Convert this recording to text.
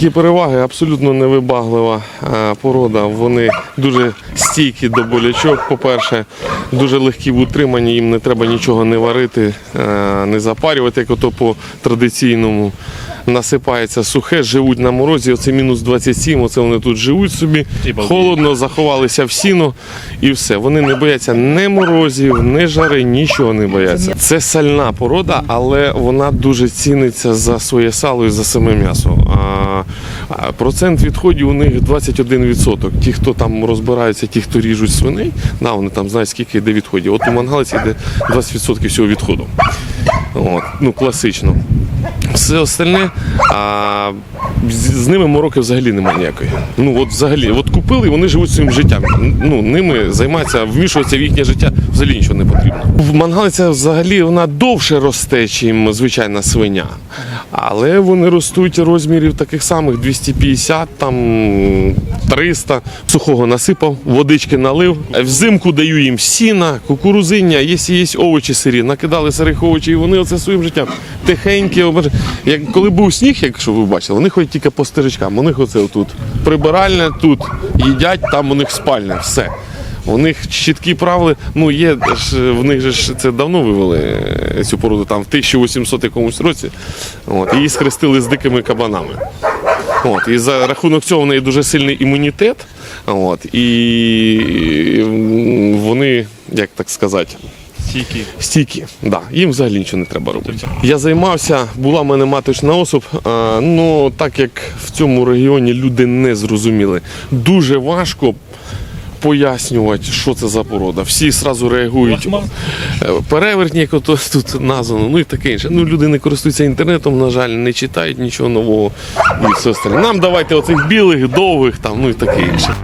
Які переваги абсолютно невибаглива е, порода. Вони дуже стійкі до болячок. По-перше, дуже легкі в утриманні, їм не треба нічого не варити, е, не запарювати, як ото по традиційному. Насипається сухе, живуть на морозі. Оце мінус 27, оце вони тут живуть собі. Холодно, заховалися в сіно і все. Вони не бояться ні морозів, ні жари, нічого не бояться. Це сальна порода, але вона дуже ціниться за своє сало і за саме м'ясо. Процент відходів у них 21%. Ті, хто там розбираються, ті, хто ріжуть свиней, да, вони там знають, скільки йде відходів. От у мангалиці йде 20% всього відходу. От, ну, класично. Все остальне, а, з, ними мороки взагалі немає ніякої. Ну от взагалі, от купили, вони живуть своїм життям. Ну, ними займаються, вмішуються в їхнє життя, взагалі нічого не потрібно. В мангалиця взагалі вона довше росте, ніж звичайна свиня. Але вони ростуть розмірів таких самих 250, там 300. Сухого насипав, водички налив. Взимку даю їм сіна, кукурузиння, якщо є овочі сирі, накидали сирих овочів, і вони оце своїм життям тихенькі. Як коли був сніг, якщо ви бачили, вони ходять тільки по стежечкам. У них оце отут прибиральне, тут їдять, там у них спальне, все. У них чіткі правила, ну є ж в них же ж це давно вивели е, цю породу там в 1800 якомусь році. От, її схрестили з дикими кабанами. От, і за рахунок цього в неї дуже сильний імунітет. От, і вони, як так сказати, Стійкі. стійкі. Да, їм взагалі нічого не треба робити. Я займався, була в мене маточна особ. А, ну так як в цьому регіоні люди не зрозуміли, дуже важко. Пояснювати, що це за порода. Всі одразу реагують. Е, Перевертні, як ото тут названо, ну і таке інше. Ну, люди не користуються інтернетом, на жаль, не читають нічого нового і все. Нам давайте оцих білих, довгих, там, ну і таке інше.